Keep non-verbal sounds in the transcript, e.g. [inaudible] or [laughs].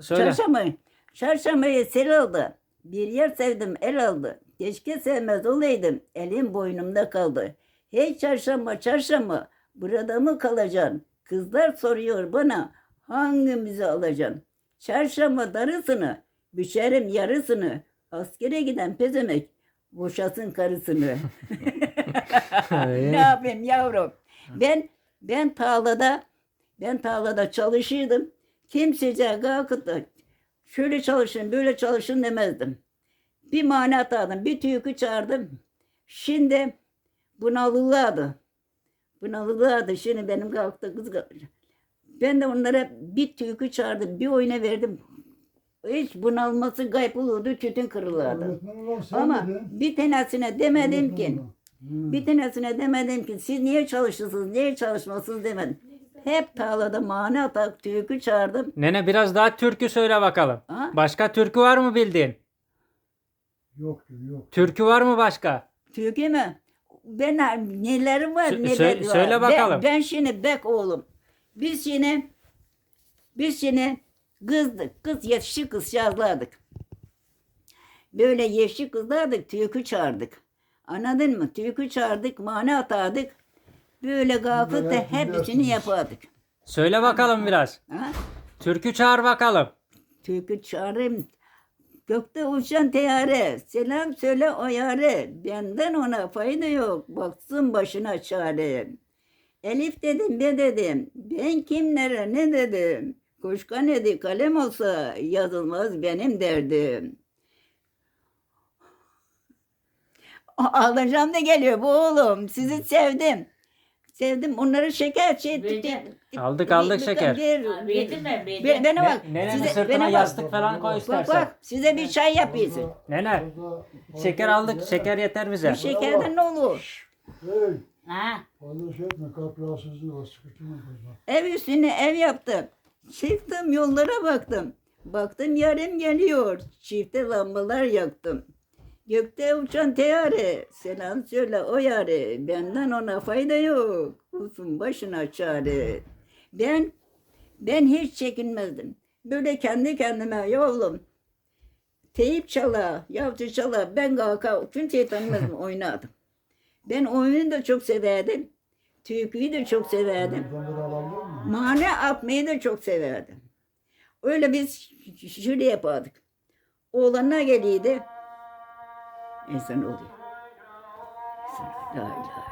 Söyle. Çarşamba. Çarşambayı sel aldı. Bir yer sevdim el aldı. Keşke sevmez olaydım. Elim boynumda kaldı. Hey çarşamba çarşamba burada mı kalacaksın? Kızlar soruyor bana hangimizi alacaksın? Çarşamba darısını, büçerim yarısını. Askere giden pezemek boşasın karısını. [laughs] [laughs] ne yapayım yavrum? Ben ben tarlada ben tarlada çalışırdım. Kimsece kalkıp da şöyle çalışın böyle çalışın demezdim. Bir mana atardım. Bir tüyükü çağırdım. Şimdi bunalılılardı. Bunalılılardı. Şimdi benim kalktı kız Ben de onlara bir tüyükü çağırdım. Bir oyuna verdim. Hiç bunalması kayıp olurdu. Tütün kırılırdı. Ama bir tanesine demedim ki. Bir tanesine demedim ki siz niye çalışırsınız, niye çalışmasınız demedim. Hep tarlada mani atak tüyükü çağırdım. Nene biraz daha türkü söyle bakalım. Ha? Başka türkü var mı bildiğin? Yok yok. Türkü var mı başka? Türkü mü? Ben nelerim var Sö- neler söyle- var. söyle bakalım. Ben, ben şimdi bek oğlum. Biz şimdi biz şimdi kızdık. Kız yetişi kız yazlardık. Böyle yeşil kızlardık türkü çağırdık. Anladın mı? Türkü çağırdık, mani atardık. Böyle kalkıp da hepsini yapardık. Söyle bakalım biraz. Ha? Türkü çağır bakalım. Türkü çağırayım. Gökte uçan teyare, selam söyle o yare. Benden ona fayda yok, baksın başına çare. Elif dedim, be dedim, ben kimlere ne dedim. Kuşkan edi kalem olsa yazılmaz benim derdim. Ağlayacağım da geliyor bu oğlum, sizi sevdim. Sevdim, onları şeker şey Vereceğim. Aldık, aldık şeker. Ha, Verdim ben verdim. Be- Bana bak, Nenenin size, sırtına bana bak. yastık falan koy Bak istersen. bak, size bir çay yapıyorsun. Nene şeker aldık. Şeker yeter bize. Bir şekerden ne olur? Hey, Ha. fazla şey etme. Kalp rahatsızlığı var. Sıkıntı yok. Ev üstüne ev yaptım. Çıktım yollara baktım. Baktım yarım geliyor. Çifte lambalar yaktım. Gökte uçan teyare. Selam söyle o yare. Benden ona fayda yok. Olsun başına çare. Ben ben hiç çekinmezdim. Böyle kendi kendime yavrum. Teyip çala, yavcı çala. Ben kalka kimseyi tanımazdım [laughs] oynardım. Ben oyunu da çok severdim. Türküyü de çok severdim. Mane atmayı da çok severdim. Öyle biz şöyle yapardık. Oğlanlar geliydi. İnsan oluyor. İnsan, la ilahe